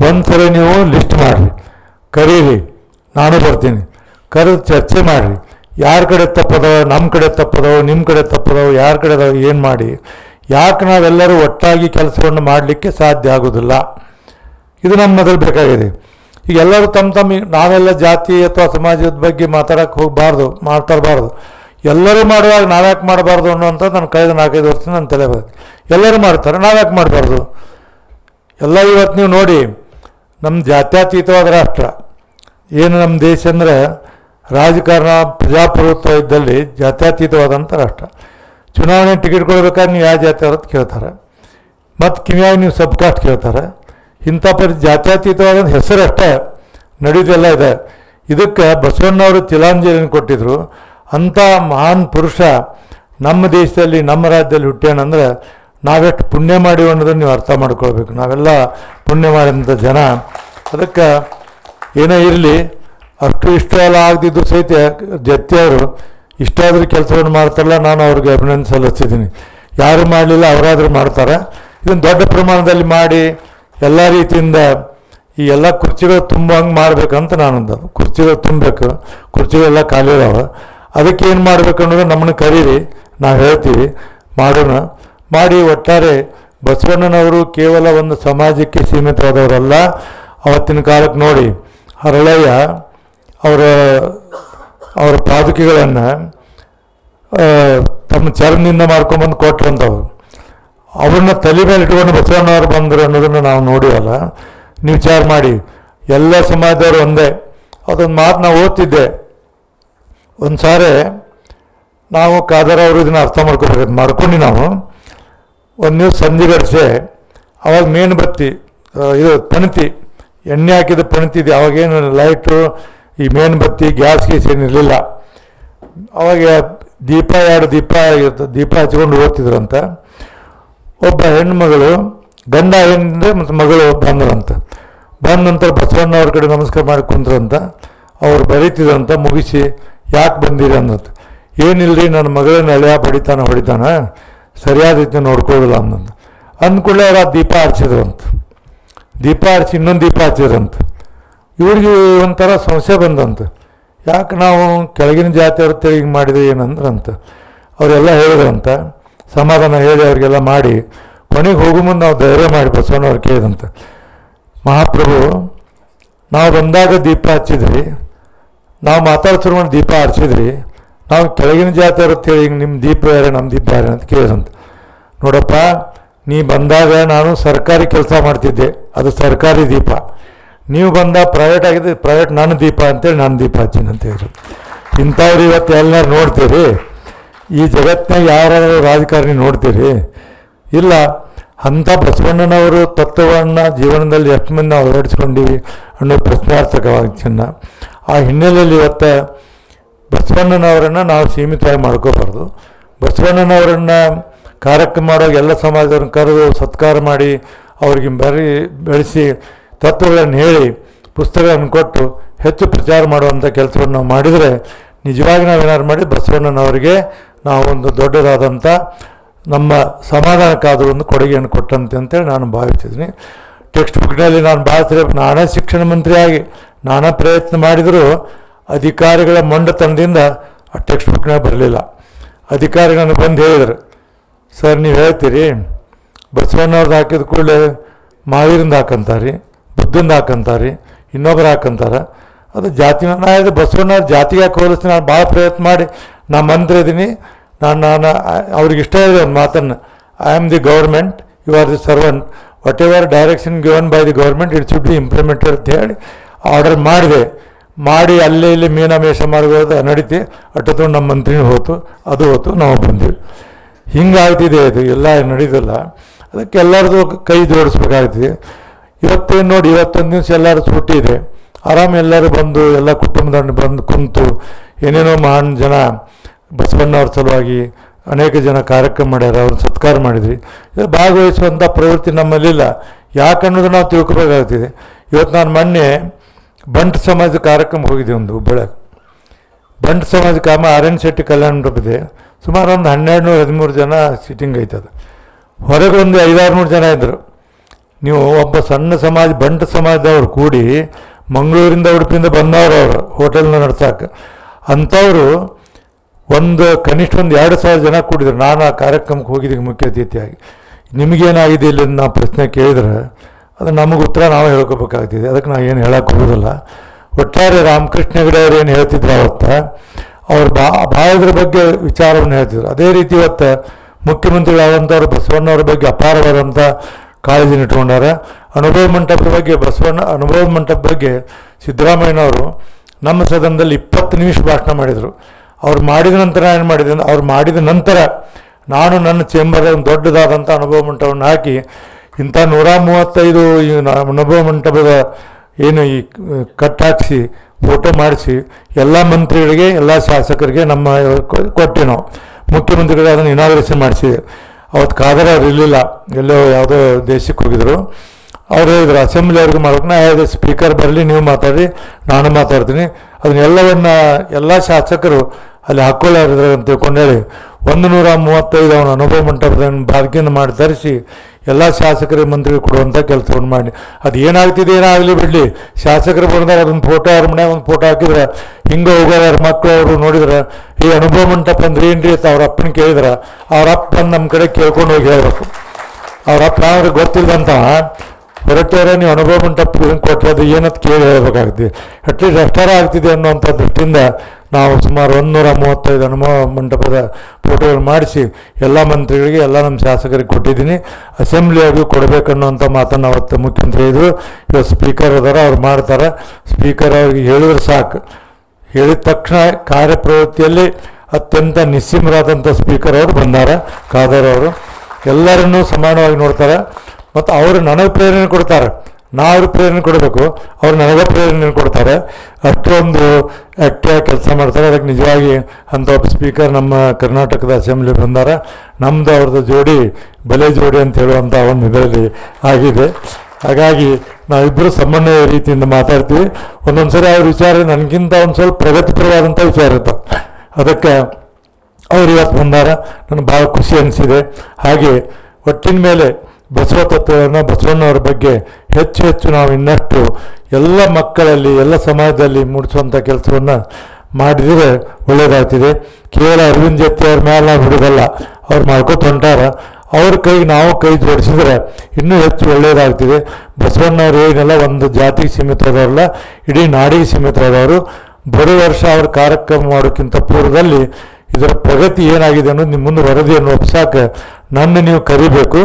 ಒಂದ್ಸರಿ ನೀವು ಲಿಸ್ಟ್ ಮಾಡಿರಿ. ಕರೀರಿ. ನಾನು ಬರ್ತೀನಿ. ಕರೆದು ಚರ್ಚೆ ಮಾಡಿರಿ. ಯಾರ ಕಡೆ ತಪ್ಪದವ ನಮ್ಮ ಕಡೆ ತಪ್ಪದವ ನಿಮ್ಮ ಕಡೆ ತಪ್ಪದವ, ಯಾರ ಕಡೆ ಏನು ಮಾಡಿ. ಯಾಕೆ ನಾವೆಲ್ಲರೂ ಒಟ್ಟಾಗಿ ಕೆಲಸವನ್ನು ಮಾಡಲಿಕ್ಕೆ ಸಾಧ್ಯ ಆಗೋದಿಲ್ಲ. ಇದು ನಮ್ಮ ಮೊದಲು ಬೇಕಾಗಿದೆ. ಈಗ ಎಲ್ಲರೂ ತಮ್ಮ ತಮ್ಮ ನಾವೆಲ್ಲ ಜಾತಿ ಅಥವಾ ಸಮಾಜದ ಬಗ್ಗೆ ಮಾತಾಡಕ್ಕೆ ಹೋಗಬಾರ್ದು, ಮಾತಾಡಬಾರ್ದು. ಎಲ್ಲರೂ ಮಾಡುವಾಗ ನಾವ್ಯಾಕೆ ಮಾಡಬಾರ್ದು ಅನ್ನೋಂಥ ನನ್ನ ಕಳೆದ ನಾಲ್ಕೈದು ವರ್ಷ ನಾನು ತಲೆ ಬರುತ್ತೆ. ಎಲ್ಲರೂ ಮಾಡ್ತಾರೆ, ನಾವ್ಯಾಕೆ ಮಾಡಬಾರ್ದು? ಎಲ್ಲ ಇವತ್ತು ನೀವು ನೋಡಿ ನಮ್ಮ ಜಾತ್ಯತೀತವಾದ ರಾಷ್ಟ್ರ. ಏನು ನಮ್ಮ ದೇಶ ಅಂದರೆ ರಾಜಕಾರಣ, ಪ್ರಜಾಪ್ರಭುತ್ವ ಇದ್ದಲ್ಲಿ ಜಾತ್ಯತೀತವಾದಂಥ ರಾಷ್ಟ್ರ. ಚುನಾವಣೆ ಟಿಕೆಟ್ ಕೊಡ್ಬೇಕಾದ್ರೆ ನೀವು ಯಾವ ಜಾತಿ ಅವ್ರದ್ದು ಕೇಳ್ತಾರೆ. ಮತ್ತು ಕಿವಿಯಾಗಿ ನೀವು ಸಬ್ ಕಾಸ್ಟ್ ಕೇಳ್ತಾರೆ. ಇಂಥ ಪರಿ ಜಾತ್ಯತೀತವಾದ ಹೆಸರಷ್ಟೇ ನಡೆಯೋದೆಲ್ಲ ಇದೆ. ಇದಕ್ಕೆ ಬಸವಣ್ಣವರು ತಿಲಾಂಜಲಿಯನ್ನು ಕೊಟ್ಟಿದ್ರು. ಅಂಥ ಮಹಾನ್ ಪುರುಷ ನಮ್ಮ ದೇಶದಲ್ಲಿ, ನಮ್ಮ ರಾಜ್ಯದಲ್ಲಿ ಹುಟ್ಟ್ಯಾನಂದ್ರೆ ನಾವೆಷ್ಟು ಪುಣ್ಯ ಮಾಡಿವಿ ಅನ್ನೋದನ್ನು ನೀವು ಅರ್ಥ ಮಾಡ್ಕೊಳ್ಬೇಕು. ನಾವೆಲ್ಲ ಪುಣ್ಯ ಮಾಡಿದಂಥ ಜನ. ಅದಕ್ಕೆ ಏನೇ ಇರಲಿ, ಅಷ್ಟು ಇಷ್ಟ ಎಲ್ಲ ಆಗದಿದ್ದು ಸಹಿತ ಇಷ್ಟ ಇಷ್ಟಾದರೂ ಕೆಲಸವನ್ನು ಮಾಡ್ತಾರಲ್ಲ, ನಾನು ಅವ್ರಿಗೆ ಅಭಿನಂದನೆ ಸಲ್ಲಿಸ್ತಿದ್ದೀನಿ. ಯಾರು ಮಾಡಲಿಲ್ಲ, ಅವರಾದರೂ ಮಾಡ್ತಾರೆ. ಇದನ್ನು ದೊಡ್ಡ ಪ್ರಮಾಣದಲ್ಲಿ ಮಾಡಿ ಎಲ್ಲ ರೀತಿಯಿಂದ ಈ ಎಲ್ಲ ಕುರ್ಚಿಗಳು ತುಂಬ ಹಂಗೆ ಮಾಡ್ಬೇಕಂತ ನಾನು ಕುರ್ಚಿಗಳು ತುಂಬಬೇಕು. ಕುರ್ಚಿಗಳೆಲ್ಲ ಖಾಲಿ ಇದಾವೆ ಅದಕ್ಕೆ ಏನು ಮಾಡಬೇಕು ಅನ್ನೋದು ನಮ್ಮನ್ನು ಕರೀರಿ. ನಾವು ಹೇಳ್ತೀವಿ. ಮಾಡೋಣ. ಮಾಡಿ ಒಟ್ಟಾರೆ ಬಸವಣ್ಣನವರು ಕೇವಲ ಒಂದು ಸಮಾಜಕ್ಕೆ ಸೀಮಿತವಾದವರಲ್ಲ. ಅವತ್ತಿನ ಕಾಲಕ್ಕೆ ನೋಡಿ, ಹರಳಯ್ಯ ಅವರ ಅವರ ಪಾದುಕೆಗಳನ್ನು ತಮ್ಮ ಚರ್ಮದಿಂದ ಮಾಡ್ಕೊಂಬಂದು ಕೊಟ್ರಂಥವು ಅವ್ರನ್ನ ತಲೆ ಮೇಲೆ ಇಟ್ಕೊಂಡು ಬಸವಣ್ಣವ್ರು ಬಂದರು ಅನ್ನೋದನ್ನು ನಾವು ನೋಡಿವಲ್ಲ, ನೀವು ವಿಚಾರ ಮಾಡಿ. ಎಲ್ಲ ಸಮಾಜದವರು ಒಂದೇ. ಅದೊಂದು ಮಾತು ನಾವು ಓದ್ತಿದ್ದೆ. ಒಂದು ಸಾರಿ ನಾವು ಕಾದರ ಅವರು ಇದನ್ನು ಅರ್ಥ ಮಾಡ್ಕೋಬೇಕು ಮಾಡ್ಕೊಂಡು ನಾವು. ಒಂದು ನೀವು ಸಂಧಿ ಬರ್ಸೆ ಅವಾಗ ಮೇನ್ ಬತ್ತಿ ಇದು ಪಣತಿ, ಎಣ್ಣೆ ಹಾಕಿದ ಪಣತಿ ಇದೆ. ಅವಾಗೇನು ಲೈಟು ಈ ಮೇನ್ ಬತ್ತಿ ಗ್ಯಾಸ್ ಗೀಸ್ ಏನಿರಲಿಲ್ಲ ಅವಾಗ ದೀಪ, ಎರಡು ದೀಪ ದೀಪ ಹಚ್ಕೊಂಡು ಓದ್ತಿದ್ರಂತ. ಒಬ್ಬ ಹೆಣ್ಮಗಳು, ಗಂಡ ಹೆಣ್ಣೆ ಮತ್ತು ಮಗಳು ಬಂದ್ರಂತ. ಬಂದ ನಂತರ ಬಸವಣ್ಣ ಅವ್ರ ಕಡೆ ನಮಸ್ಕಾರ ಮಾಡಿ ಕುಂತ್ರಂತ ಅವ್ರು ಬರೀತಿದ್ರಂತ, ಮುಗಿಸಿ ಯಾಕೆ ಬಂದಿರಿ ಅಂದಂತ ಏನಿಲ್ಲರಿ ನನ್ನ ಮಗಳನ್ನ ಎಳೆಯ ಹೊಡಿತಾನೆ ಹೊಡಿತಾನ? ಸರಿಯಾದ ರೀತಿ ನೋಡ್ಕೊಳ್ಳಲ್ಲ ಅಂದಂತ ಅಂದ್ಕೊಳ್ಳೆ ಅವ್ರು ಆ ದೀಪ ಹಚ್ಚಿದ್ರಂತ ದೀಪ ಹಚ್ಚಿ ಇನ್ನೊಂದು ದೀಪ ಹಚ್ಚಿದ್ರಂತ ಇವ್ರಿಗೆ ಒಂಥರ ಸಮಸ್ಯೆ ಬಂದಂತ. ಯಾಕೆ ನಾವು ಕೆಳಗಿನ ಜಾತಿಯವ್ರ ತೆರಿಗೆ ಮಾಡಿದೆ ಏನಂದ್ರಂತ. ಅವರೆಲ್ಲ ಹೇಳಿದ್ರಂತ ಸಮಾಧಾನ ಹೇಳಿ ಅವರಿಗೆಲ್ಲ ಮಾಡಿ, ಕೊನೆಗೆ ಹೋಗೋ ಮುಂದೆ ನಾವು ಧೈರ್ಯ ಮಾಡಿ ಬಸವಣ್ಣವ್ರು ಕೇಳಿದಂತ. ಮಹಾಪ್ರಭು, ನಾವು ಬಂದಾಗ ದೀಪ ಹಚ್ಚಿದ್ರಿ, ನಾವು ಮಾತಾಡ್ತಿರೋ ಮಾಡಿ ದೀಪ ಹಚ್ಚಿದ್ರಿ ನಾವು ಕೆಳಗಿನ ಜಾತಿ ಹೇಳಿ ಹಿಂಗೆ ನಿಮ್ಮ ದೀಪ ಯಾರೇ ನಮ್ಮ ದೀಪ ಯಾರೇ ಅಂತ ಕೇಳಿದಂತೆ. ನೋಡಪ್ಪ, ನೀ ಬಂದಾಗ ನಾನು ಸರ್ಕಾರಿ ಕೆಲಸ ಮಾಡ್ತಿದ್ದೆ, ಅದು ಸರ್ಕಾರಿ ದೀಪ. ನೀವು ಬಂದ ಪ್ರೈವೇಟ್ ಆಗಿದೆ ಪ್ರೈವೇಟ್ ನನ್ನ ದೀಪ ಅಂತೇಳಿ ನಾನು ದೀಪ ಹಚ್ಚಿನಂತ ಹೇಳಿದ್ರು. ಇಂಥವ್ರು ಇವತ್ತು ಎಲ್ಲರೂ ನೋಡ್ತೀರಿ? ಈ ಜಗತ್ತಿನಾಗ ಯಾರಾದರೂ ರಾಜಕಾರಣಿ ನೋಡ್ತೀರಿ? ಇಲ್ಲ, ಅಂಥ ಬಸವಣ್ಣನವರು ತತ್ವವನ್ನು ಜೀವನದಲ್ಲಿ ಎಷ್ಟು ಮಂದಿ ನಾವು ಅಳವಡಿಸ್ಕೊಂಡಿವಿ ಅನ್ನೋ ಪ್ರಶ್ನಾರ್ಥಕವಾಗಿ ಚಿನ್ನ. ಆ ಹಿನ್ನೆಲೆಯಲ್ಲಿ ಇವತ್ತು ಬಸವಣ್ಣನವರನ್ನು ನಾವು ಸೀಮಿತವಾಗಿ ಮಾಡ್ಕೋಬಾರ್ದು. ಬಸವಣ್ಣನವರನ್ನು ಕಾರ್ಯಕ್ರಮ ಮಾಡೋ ಎಲ್ಲ ಸಮಾಜವನ್ನು ಕರೆದು ಸತ್ಕಾರ ಮಾಡಿ ಅವ್ರಿಗೆ ಬರಿ ಬೆಳೆಸಿ ತತ್ವಗಳನ್ನು ಹೇಳಿ ಪುಸ್ತಕಗಳನ್ನು ಕೊಟ್ಟು ಹೆಚ್ಚು ಪ್ರಚಾರ ಮಾಡುವಂಥ ಕೆಲಸವನ್ನು ನಾವು ಮಾಡಿದರೆ ನಿಜವಾಗಿ ನಾವೇನಾದ್ರು ಮಾಡಿ ಬಸವಣ್ಣನವರಿಗೆ ಒಂದು ದೊಡ್ಡದಾದಂಥ ನಮ್ಮ ಸಮಾಧಾನಕ್ಕಾದರೂ ಒಂದು ಕೊಡುಗೆಯನ್ನು ಕೊಟ್ಟಂತೆ ಅಂತೇಳಿ ನಾನು ಭಾವಿಸಿದ್ದೀನಿ. ಟೆಕ್ಸ್ಟ್ ಬುಕ್ನಲ್ಲಿ ನಾನು ಭಾಳ ನಾನೇ ಶಿಕ್ಷಣ ಮಂತ್ರಿಯಾಗಿ ನಾನಾ ಪ್ರಯತ್ನ ಮಾಡಿದರೂ ಅಧಿಕಾರಿಗಳ ಮೊಂಡತನದಿಂದ ಆ ಟೆಕ್ಸ್ಟ್ ಬುಕ್ನಾಗ ಬರಲಿಲ್ಲ. ಅಧಿಕಾರಿಗಳನ್ನು ಬಂದು ಹೇಳಿದರು, ಸರ್, ನೀವು ಹೇಳ್ತೀರಿ ಬಸವಣ್ಣವ್ರದ್ದು ಹಾಕಿದ ಕೂಡಲೇ ಮಾವೀರಿಂದ ಹಾಕಂತಾರೆ, ಬುದ್ಧಂದು ಹಾಕಂತಾರೆ ಇನ್ನೊಬ್ಬರು ಹಾಕಂತಾರೆ. ಅದು ಜಾತಿ ನಾನು ಬಸವಣ್ಣವ್ರ ಜಾತಿಗೆ ಹಾಕಿ ಹೋಲಿಸ್ತೀನಿ, ನಾನು ಭಾಳ ಪ್ರಯತ್ನ ಮಾಡಿ, ನಾ ಮಂತ್ರಿ ಇದ್ದೀನಿ ನಾನು ನಾನು ಅವ್ರಿಗೆ ಇಷ್ಟ ಇದೆ ಒಂದು ಮಾತನ್ನು I am the government you are the servant whatever direction given by the government it should be implemented ಅಂತ ಹೇಳಿ ಆರ್ಡರ್ ಮಾಡಿದೆ. ಮಾಡಿ, ಅಲ್ಲೇ, ಇಲ್ಲಿ ಮೀನಾಮೇಷ ಮಾಡಿದ ನಡೀತಿ ಅಟ್ಟತ್ತು ನಮ್ಮ ಮಂತ್ರಿನೂ ಹೋತು, ಅದು ಹೋತು, ನಾವು ಬಂದ್ವಿ. ಹಿಂಗಾಗ್ತಿದೆ ಇದು, ಎಲ್ಲ ನಡೀತಲ್ಲ. ಅದಕ್ಕೆ ಎಲ್ಲರದು ಕೈ ಜೋಡಿಸ್ಬೇಕಾಗ್ತದೆ. ಇವತ್ತೇನು ನೋಡಿ, ಇವತ್ತೊಂದು ದಿವಸ ಎಲ್ಲರೂ ಸೂಟಿ ಇದೆ. ಆರಾಮ ಎಲ್ಲರೂ ಬಂದು, ಎಲ್ಲ ಕುಟುಂಬದ ಬಂದು ಕುಂತು, ಏನೇನೋ ಮಹಾನ್ ಜನ ಬಸವಣ್ಣವ್ರ ಸಲುವಾಗಿ ಅನೇಕ ಜನ ಕಾರ್ಯಕ್ರಮ ಮಾಡ್ಯಾರ ಅವ್ರನ್ನ ಸತ್ಕಾರ ಮಾಡಿದ್ರಿ. ಇದು ಭಾಗವಹಿಸುವಂಥ ಪ್ರವೃತ್ತಿ ನಮ್ಮಲ್ಲಿಲ್ಲ ಯಾಕೆ ಅನ್ನೋದು ನಾವು ತಿಳ್ಕೊಬೇಕಾಗ್ತಿದೆ. ಇವತ್ತು ನಾನು ಮೊನ್ನೆ ಬಂಟ್ ಸಮಾಜ ಕಾರ್ಯಕ್ರಮ ಹೋಗಿದ್ದೆ ಒಂದು ಬೆಳೆ ಬಂಟ್ ಸಮಾಜ ಕಾಮ ಆರ್ ಎನ್ ಶೆಟ್ಟಿ ಕಲ್ಯಾಣ ಮಂಟಪದೆ ಸುಮಾರು ಒಂದು ಹನ್ನೆರಡು ನೂರ ಹದಿಮೂರು ಜನ ಸಿಟ್ಟಿಂಗ್ ಐತದ ಹೊರಗೆ ಒಂದು ಐದಾರು ನೂರು ಜನ ಇದ್ದರು ನೀವು ಒಬ್ಬ ಸಣ್ಣ ಸಮಾಜ, ಬಂಟ ಸಮಾಜದವ್ರು ಕೂಡಿ ಮಂಗಳೂರಿಂದ ಉಡುಪಿಯಿಂದ ಬಂದವರು ಅವರು, ಹೋಟೆಲ್ನ ನಡ್ಸಕ್ಕೆ ಅಂಥವರು ಒಂದು ಕನಿಷ್ಠ ಒಂದು ಎರಡು ಸಾವಿರ ಜನ ಕೂಡಿದ್ರು. ನಾನು ಆ ಕಾರ್ಯಕ್ರಮಕ್ಕೆ ಹೋಗಿದ್ದೀನಿ ಮುಖ್ಯ ಅತಿಥಿಯಾಗಿ. ನಿಮಗೇನಾಗಿದೆ ಇಲ್ಲಿ ನಾವು ಪ್ರಶ್ನೆ ಕೇಳಿದ್ರೆ ಅದು ನಮಗೆ ಉತ್ತರ ನಾವು ಹೇಳ್ಕೋಬೇಕಾಗ್ತಿದೆ. ಅದಕ್ಕೆ ನಾವು ಏನು ಹೇಳಕ್ಕೆ ಹೋಗೋದಿಲ್ಲ. ಒಟ್ಟಾರೆ ರಾಮಕೃಷ್ಣ ಹೆಗಡೆ ಅವ್ರು ಏನು ಹೇಳ್ತಿದ್ರು ಅವತ್ತ, ಅವ್ರು ಬಾ ಬಾಯದ್ರ ಬಗ್ಗೆ ವಿಚಾರವನ್ನು ಹೇಳ್ತಿದ್ರು. ಅದೇ ರೀತಿ ಇವತ್ತು ಮುಖ್ಯಮಂತ್ರಿಗಳಾದಂಥವ್ರು ಬಸವಣ್ಣವ್ರ ಬಗ್ಗೆ ಅಪಾರವಾದಂಥ ಕಾಳಜಿನ ಇಟ್ಕೊಂಡಾರ. ಅನುಭವ ಮಂಟಪದ ಬಗ್ಗೆ ಬಸವಣ್ಣ, ಅನುಭವ ಮಂಟಪ ಬಗ್ಗೆ ಸಿದ್ದರಾಮಯ್ಯನವರು ನಮ್ಮ ಸದನದಲ್ಲಿ ಇಪ್ಪತ್ತು ನಿಮಿಷ ಭಾಷಣ ಮಾಡಿದರು. ಅವ್ರು ಮಾಡಿದ ನಂತರ ಏನು ಮಾಡಿದೆ ಅವ್ರು ಮಾಡಿದ ನಂತರ ನಾನು ನನ್ನ ಚೇಂಬರ್ ಒಂದು ದೊಡ್ಡದಾದಂಥ ಅನುಭವ ಮಂಟಪವನ್ನು ಹಾಕಿ, ಇಂಥ ನೂರ ಮೂವತ್ತೈದು ಅನುಭವ ಮಂಟಪದ ಏನು ಈ ಕಟ್ ಹಾಕಿಸಿ, ಫೋಟೋ ಮಾಡಿಸಿ, ಎಲ್ಲ ಮಂತ್ರಿಗಳಿಗೆ, ಎಲ್ಲ ಶಾಸಕರಿಗೆ ನಮ್ಮ ಕೊಟ್ಟೆ ನಾವು. ಮುಖ್ಯಮಂತ್ರಿಗಳಿಗೆ ಅದನ್ನು ಇನಾಗ್ರೇಷನ್ ಮಾಡಿಸಿದೆ. ಅವತ್ತು ಕಾದರೆ ಅವ್ರು ಇರಲಿಲ್ಲ. ಎಲ್ಲೋ ಯಾವುದೋ ದೇಶಕ್ಕೆ ಹೋಗಿದ್ರು. ಅವ್ರು ಹೇಳಿದ್ರು, ಅಸೆಂಬ್ಲಿ ಅವ್ರಿಗೆ ಹೇಳಿದೆ, ಸ್ಪೀಕರ್ ಬರಲಿ, ನೀವು ಮಾತಾಡಿ ನಾನು ಮಾತಾಡ್ತೀನಿ. ಅದನ್ನೆಲ್ಲವನ್ನ ಎಲ್ಲ ಶಾಸಕರು ಅಲ್ಲಿ ಹಾಕ್ಕೊಳ್ಳಾರಿದ್ರೆ ಅಂತ ತಿಳ್ಕೊಂಡು ಹೇಳಿ ಒಂದು ನೂರ ಮೂವತ್ತೈದು ಅವನ ಅನುಭವ ಮಂಟಪದ ಬಾರ್ಗಿನ ಮಾಡಿ ತರಿಸಿ ಎಲ್ಲ ಶಾಸಕರ ಮಂತ್ರಿಗೆ ಕೊಡುವಂಥ ಕೆಲಸವನ್ನು ಮಾಡಿ. ಅದು ಏನಾಗ್ತಿದೆ, ಏನಾಗಲಿ ಬಿಡಲಿ. ಶಾಸಕರು ಬಂದಾಗ ಅದೊಂದು ಫೋಟೋ ಅವ್ರ ಮನ್ಯಾಗ ಒಂದು ಫೋಟೋ ಹಾಕಿದ್ರೆ, ಹಿಂಗೆ ಹೋಗೋರ ಮಕ್ಕಳು ಅವರು ನೋಡಿದ್ರೆ, ಈ ಅನುಭವ ಮಂಟಪ ಅಂದ್ರೆ ಏನ್ರಿ ಅಂತ ಅವ್ರ ಅಪ್ಪನ ಕೇಳಿದ್ರೆ, ಅವ್ರ ಅಪ್ಪ ನಮ್ಮ ಕಡೆ ಕೇಳ್ಕೊಂಡು ಹೋಗಿ ಹೇಳ್ಬೇಕು. ಅವ್ರ ಅಪ್ಪ ಅವ್ರಿಗೆ ಗೊತ್ತಿಲ್ಲದಂತ ಹೊರಟವರ ನೀವು ಅನುಭವ ಮಂಟಪ ಕೊಟ್ಟರೆ ಅದು ಏನಂತ ಕೇಳಿ ಹೇಳಬೇಕಾಗ್ತದೆ ಅಟ್ಲೀಸ್ಟ್ ಅಷ್ಟಾರ ಆಗ್ತಿದೆ ಅನ್ನುವಂಥ ದೃಷ್ಟಿಯಿಂದ ನಾವು ಸುಮಾರು ಒಂದೂರ ಮೂವತ್ತೈದು ಅನುಭವ ಮಂಟಪದ ಫೋಟೋಗಳು ಮಾಡಿಸಿ, ಎಲ್ಲ ಮಂತ್ರಿಗಳಿಗೆ, ಎಲ್ಲ ನಮ್ಮ ಶಾಸಕರಿಗೆ ಕೊಟ್ಟಿದ್ದೀನಿ. ಅಸೆಂಬ್ಲಿಯಾಗೂ ಕೊಡಬೇಕನ್ನುವಂಥ ಮಾತನ್ನು ಅವತ್ತು ಮುಖ್ಯಮಂತ್ರಿ ಇದ್ರು ಇವತ್ತು ಸ್ಪೀಕರ್ ಅದಾರ ಅವ್ರು ಮಾಡ್ತಾರೆ. ಸ್ಪೀಕರ್ ಅವ್ರಿಗೆ ಹೇಳಿದ್ರೆ ಸಾಕು. ಹೇಳಿದ ತಕ್ಷಣ ಕಾರ್ಯಪ್ರವೃತ್ತಿಯಲ್ಲಿ ಅತ್ಯಂತ ನಿಸ್ಸೀಮರಾದಂಥ ಸ್ಪೀಕರ್ ಅವರು ಬಂದಾರ. ಖಾದರ್ ಅವರು ಎಲ್ಲರನ್ನೂ ಸಮಾನವಾಗಿ ನೋಡ್ತಾರೆ. ಮತ್ತು ಅವರು ನನಗೆ ಪ್ರೇರಣೆ ಕೊಡ್ತಾರೆ. ನಾ ಅವ್ರಿಗೆ ಪ್ರೇರಣೆ ಕೊಡಬೇಕು. ಅವ್ರು ನನಗೆ ಪ್ರೇರಣೆ ಕೊಡ್ತಾರೆ. ಅಷ್ಟೊಂದು ಆ್ಯಕ್ಟಿವ್ ಕೆಲಸ ಮಾಡ್ತಾರೆ. ಅದಕ್ಕೆ ನಿಜವಾಗಿ ಅಂಥ ಒಬ್ಬ ಸ್ಪೀಕರ್ ನಮ್ಮ ಕರ್ನಾಟಕದ ಅಸೆಂಬ್ಲಿ ಬಂದಾರ. ನಮ್ಮದು ಅವ್ರದ್ದು ಜೋಡಿ, ಬಲೆ ಜೋಡಿ ಅಂತ ಹೇಳುವಂಥ ಒಂದು ಇದರಲ್ಲಿ ಆಗಿದೆ. ಹಾಗಾಗಿ ನಾವಿಬ್ಬರು ಸಮನ್ವಯ ರೀತಿಯಿಂದ ಮಾತಾಡ್ತೀವಿ. ಒಂದೊಂದು ಸರಿ ಅವ್ರ ವಿಚಾರ ನನಗಿಂತ ಒಂದು ಸ್ವಲ್ಪ ಪ್ರಗತಿಪರವಾದಂಥ ವಿಚಾರ ಇರ್ತವೆ ಅದಕ್ಕೆ ಅವ್ರು ಇವತ್ತು ಬಂದಾರ. ನನಗೆ ಭಾಳ ಖುಷಿ ಅನಿಸಿದೆ. ಹಾಗೆ, ಒಟ್ಟಿನ ಮೇಲೆ ಬಸವ ತತ್ವವನ್ನು ಬಸವಣ್ಣವರ ಬಗ್ಗೆ ಹೆಚ್ಚು ಹೆಚ್ಚು ನಾವು ಇನ್ನಷ್ಟು ಎಲ್ಲ ಮಕ್ಕಳಲ್ಲಿ, ಎಲ್ಲ ಸಮಾಜದಲ್ಲಿ ಮೂಡಿಸುವಂಥ ಕೆಲಸವನ್ನು ಮಾಡಿದರೆ ಒಳ್ಳೆಯದಾಗ್ತಿದೆ ಕೇವಲ ಅರವಿಂದ್ ಜತ್ತಿ ಅವ್ರ ಮೇಲೆ ನಾವು ಬಿಡೋದಲ್ಲ ಅವ್ರು ಮಾಡ್ಕೊತ ಹೊಂಟಾರ. ಅವ್ರ ಕೈಗೆ ನಾವು ಕೈ ಜೋಡಿಸಿದ್ರೆ ಇನ್ನೂ ಹೆಚ್ಚು ಒಳ್ಳೆಯದಾಗ್ತಿದೆ ಬಸವಣ್ಣವ್ರು ಏನೆಲ್ಲ ಒಂದು ಜಾತಿಗೆ ಸೀಮಿತವಾದವ್ರಲ್ಲ ಇಡೀ ನಾಡಿಗೆ ಸೀಮಿತವಾದವರು ಬರೋ ವರ್ಷ ಅವ್ರ ಕಾರ್ಯಕ್ರಮ ಮಾಡೋಕ್ಕಿಂತ ಪೂರ್ವದಲ್ಲಿ ಇದರ ಪ್ರಗತಿ ಏನಾಗಿದೆ ಅನ್ನೋದು ನಿಮ್ಮ ಮುಂದೆ ವರದಿಯನ್ನು ಒಪ್ಸಾಕ ನನ್ನ ನೀವು ಕರಿಬೇಕು.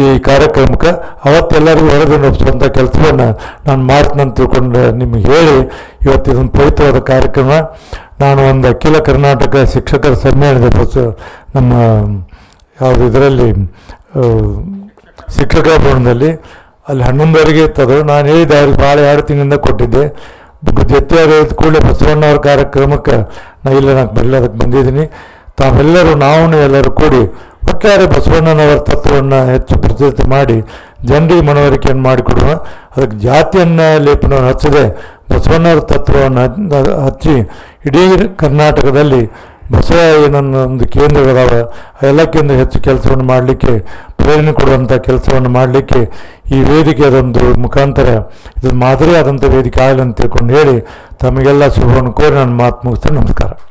ಈ ಕಾರ್ಯಕ್ರಮಕ್ಕೆ ಅವತ್ತೆಲ್ಲರಿಗೂ ಹೊರಗಡೆ ಒಪ್ಪಿಸುವಂಥ ಕೆಲಸವನ್ನು ನಾನು ಮಾಡ್ತೀನಿ ತಿಳ್ಕೊಂಡು. ನಿಮಗೆ ಹೇಳಿ, ಇವತ್ತು ಇದೊಂದು ಪವಿತ್ರವಾದ ಕಾರ್ಯಕ್ರಮ. ನಾನು ಒಂದು ಅಖಿಲ ಕರ್ನಾಟಕ ಶಿಕ್ಷಕರ ಸಮ್ಮೇಳನದ ಬಸ್ಸು ನಮ್ಮ ಯಾವುದು ಇದರಲ್ಲಿ ಶಿಕ್ಷಕರ ಭವನದಲ್ಲಿ, ಅಲ್ಲಿ ಹನ್ನೊಂದುವರೆಗೆ ಇತ್ತದು ನಾನು ಹೇಳಿದ್ದೆ, ಅವ್ರಿಗೆ ಭಾಳ ಎರಡು ತಿಂಗಳಿಂದ ಕೊಟ್ಟಿದ್ದೆ. ಜೊತೆಯಾದ ಕೂಡಲೇ ಬಸವಣ್ಣವ್ರ ಕಾರ್ಯಕ್ರಮಕ್ಕೆ ನಾ ಇಲ್ಲ, ನಾನು ಬರಲಿ ಅದಕ್ಕೆ ಬಂದಿದ್ದೀನಿ. ತಾವೆಲ್ಲರೂ ನಾವು ಎಲ್ಲರೂ ಕೂಡಿ ಒಟ್ಟಾರೆ ಬಸವಣ್ಣನವರ ತತ್ವವನ್ನು ಹೆಚ್ಚು ಪ್ರಚಲಿತ ಮಾಡಿ ಜನರಿಗೆ ಮನವರಿಕೆಯನ್ನು ಮಾಡಿಕೊಡುವ? ಅದಕ್ಕೆ ಜಾತಿಯನ್ನು ಲೇಪನವನ್ನು ಹಚ್ಚದೆ. ಬಸವಣ್ಣವರ ತತ್ವವನ್ನು ಹಚ್- ಹಚ್ಚಿ ಇಡೀ ಕರ್ನಾಟಕದಲ್ಲಿ ಬಸವ ಏನನ್ನ ಒಂದು ಕೇಂದ್ರಗಳಾವ ಎಲ್ಲ ಹೆಚ್ಚು ಕೆಲಸವನ್ನು ಮಾಡಲಿಕ್ಕೆ, ಪ್ರೇರಣೆ ಕೊಡುವಂಥ ಕೆಲಸವನ್ನು ಮಾಡಲಿಕ್ಕೆ ಈ ವೇದಿಕೆ ಅದೊಂದು ಮುಖಾಂತರ ಇದು ಮಾದರಿಯಾದಂಥ ವೇದಿಕೆ ಆಗಲಿ ಅಂತ ತಿಳ್ಕೊಂಡು ಹೇಳಿ ತಮಗೆಲ್ಲ ಶುಭವನ್ನು ಕೋರಿ ನಾನು ಮಾತು ಮುಗಿಸ್ತೇನೆ. ನಮಸ್ಕಾರ.